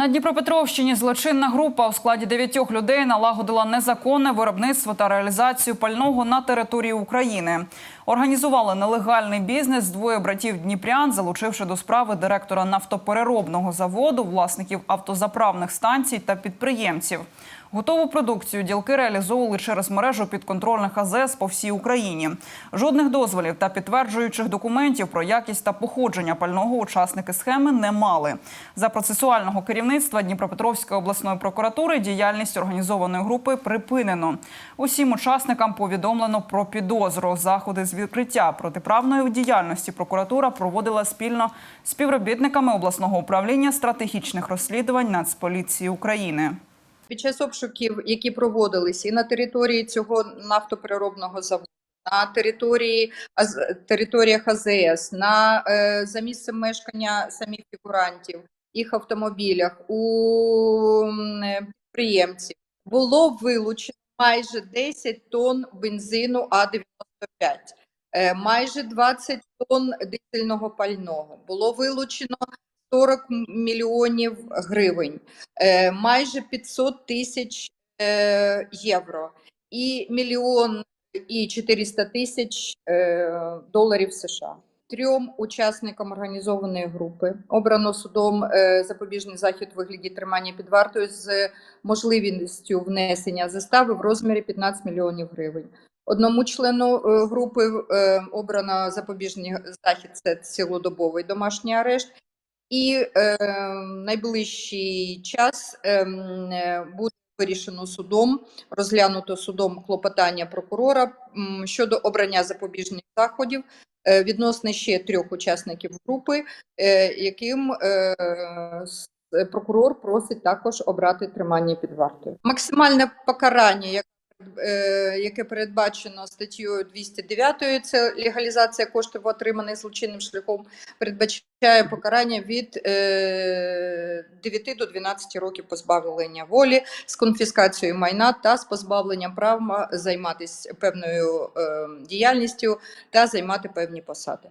На Дніпропетровщині злочинна група у складі дев'ятьох людей налагодила незаконне виробництво та реалізацію пального на території України. Організували нелегальний бізнес двоє братів Дніпрян, залучивши до справи директора нафтопереробного заводу, власників автозаправних станцій та підприємців. Готову продукцію ділки реалізовували через мережу підконтрольних АЗС по всій Україні. Жодних дозволів та підтверджуючих документів про якість та походження пального учасники схеми не мали. За процесуального керівництва Дніпропетровської обласної прокуратури діяльність організованої групи припинено. Усім учасникам повідомлено про підозру. Заходи з відкриття протиправної діяльності прокуратура проводила спільно з співробітниками обласного управління стратегічних розслідувань Нацполіції України. Під час обшуків, які проводились і на території цього нафтопереробного заводу, на території територіях АЗС, на е, за місцем мешкання самих фігурантів, їх автомобілях, у підприємців було вилучено майже 10 тонн бензину А95, е, майже 20 тонн дизельного пального. Було вилучено 40 мільйонів гривень е, майже 500 тисяч е, євро і мільйон і 400 тисяч доларів США. Трьом учасникам організованої групи обрано судом е, запобіжний захід у вигляді тримання під вартою з можливістю внесення застави в розмірі 15 мільйонів гривень. Одному члену е, групи е, обрано запобіжний захід це цілодобовий домашній арешт, і е, найближчий час е, буде вирішено судом, розглянуто судом клопотання прокурора щодо обрання запобіжних заходів відносно ще трьох учасників групи, е, яким е, прокурор просить також обрати тримання під вартою. Максимальне покарання, як е, яке передбачено статтею 209, це легалізація коштів, отриманих злочинним шляхом, передбачає покарання від е, 9 до 12 років позбавлення волі з конфіскацією майна та з позбавленням права займатися певною е, діяльністю та займати певні посади.